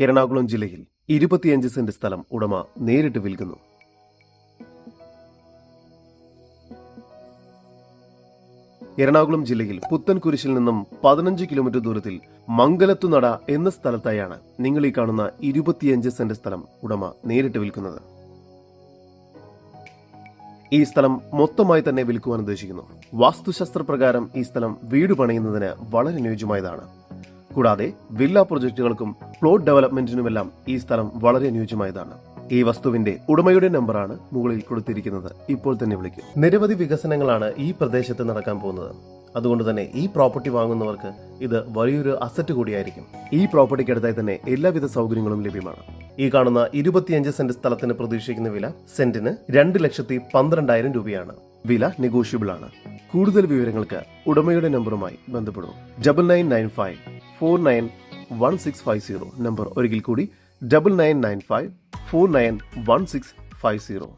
എറണാകുളം ജില്ലയിൽ ഇരുപത്തിയഞ്ച് സെന്റ് സ്ഥലം ഉടമ നേരിട്ട് വിൽക്കുന്നു. എറണാകുളം ജില്ലയിൽ പുത്തൻകുരിശിൽ നിന്നും പതിനഞ്ച് കിലോമീറ്റർ ദൂരത്തിൽ മംഗലത്തുനട എന്ന സ്ഥലത്തായാണ് നിങ്ങൾ ഈ കാണുന്ന ഇരുപത്തിയഞ്ച് സെന്റ് സ്ഥലം ഉടമ നേരിട്ട് വിൽക്കുന്നത്. ഈ സ്ഥലം മൊത്തമായി തന്നെ വിൽക്കുവാൻ ഉദ്ദേശിക്കുന്നു. വാസ്തുശാസ്ത്ര പ്രകാരം ഈ സ്ഥലം വീട് പണിയുന്നതിന് വളരെ അനുയോജ്യമായതാണ്. കൂടാതെ വില്ല പ്രൊജക്ടുകൾക്കും പ്ലോട്ട് ഡെവലപ്മെന്റിനുമെല്ലാം ഈ സ്ഥലം വളരെ അനുയോജ്യമായതാണ്. ഈ വസ്തുവിന്റെ ഉടമയുടെ നമ്പറാണ് മുകളിൽ കൊടുത്തിരിക്കുന്നത്. ഇപ്പോൾ തന്നെ വിളിക്കും. നിരവധി വികസനങ്ങളാണ് ഈ പ്രദേശത്ത് നടക്കാൻ പോകുന്നത്. അതുകൊണ്ട് തന്നെ ഈ പ്രോപ്പർട്ടി വാങ്ങുന്നവർക്ക് ഇത് വലിയൊരു അസറ്റ് കൂടിയായിരിക്കും. ഈ പ്രോപ്പർട്ടിക്ക് അടുത്തായി തന്നെ എല്ലാവിധ സൗകര്യങ്ങളും ലഭ്യമാണ്. ഈ കാണുന്ന ഇരുപത്തിയഞ്ച് സെന്റ് സ്ഥലത്തിന് പ്രതീക്ഷിക്കുന്ന വില സെന്റിന് രണ്ട് ലക്ഷത്തി പന്ത്രണ്ടായിരം രൂപയാണ്. വില നെഗോഷ്യബിൾ ആണ്. കൂടുതൽ വിവരങ്ങൾക്ക് ഉടമയുടെ നമ്പറുമായി ബന്ധപ്പെടും. Double nine nine five four nine one six five zero number ഒരിക്കൽ കൂടി double nine nine five four nine one six five zero